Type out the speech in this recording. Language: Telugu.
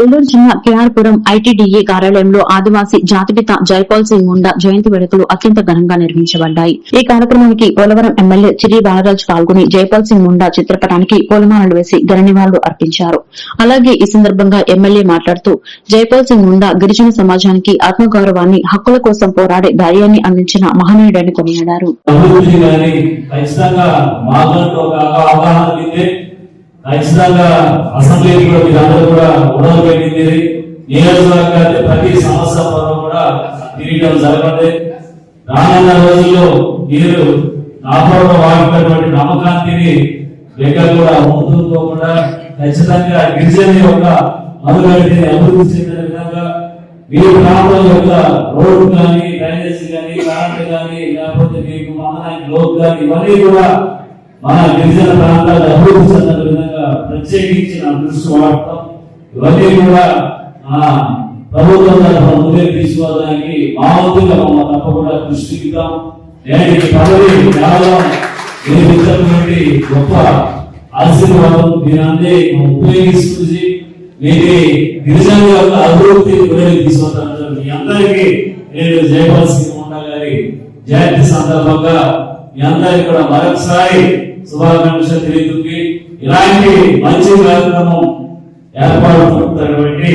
ఏలూరు జిల్లా కేఆర్పురం ఐటీడీఏ కార్యాలయంలో ఆదివాసీ జాతిపిత జైపాల్ సింగ్ ముండా జయంతి వేడుకలు అత్యంత ఘనంగా నిర్వహించబడ్డాయి. ఈ కార్యక్రమానికి పోలవరం ఎమ్మెల్యే చిరి బాలరాజు పాల్గొని జైపాల్ సింగ్ ముండా చిత్రపటానికి పూలమాలలు వేసి ఘననివాళులు అర్పించారు. అలాగే ఈ సందర్భంగా ఎమ్మెల్యే మాట్లాడుతూ జైపాల్ సింగ్ ముండా గిరిజన సమాజానికి ఆత్మగౌరవాన్ని హక్కుల కోసం పోరాడే ధైర్యాన్ని అందించిన మహనీయుడని కొనియాడారు. ఖచ్చితంగా మాకంటూ కూడా మీరందరూ కూడా ఉడవ పెట్టింది నియోజకవర్గాన్ని ప్రతి సంవత్సరం వరకు కూడా తిరగడం జరగదు రానున్న రోజుల్లో మీరు నాపూర్వ వాడినటువంటి నమ్మకాన్ని ఎక్కడ కూడా ముందుకోకుండా ఖచ్చితంగా గిరిజన యొక్క మనుగడిని అభివృద్ధి చెందిన విధంగా మీ ప్రాంతం యొక్క రోడ్డు కానీ డ్రైనేజ్ కానీ కరెంట్ కానీ లేకపోతే మీకు మందనానికి లోక్ కానీ ఇవన్నీ కూడా మన గిరిజన ప్రాంతాలు అభివృద్ధి చెందిన విధంగా ప్రత్యేకించిన నా ఇవన్నీ కూడా మన ప్రభుత్వం తరఫున ముందుకు తీసుకోవడానికి మా వంతుగా మమ్మల్ని తప్పకుండా దృష్టిద్దాం నేను పదవి కేవలం మీరు గొప్ప ఆశీర్వాదం దీని ఉపయోగిస్తుంది. మీది గిరిజన యొక్క అభివృద్ధి గురించి తీసుకుంటాను మీ అందరికీ నేను జయపాల్ సింగ్ ముండా గారి జయంతి సందర్భంగా మీ అందరికీ కూడా మరొకసారి శుభాకాంక్షలు తెలియజేస్తుంది ఇలాంటి మంచి కార్యక్రమం ఏర్పాటు చేస్తున్నటువంటి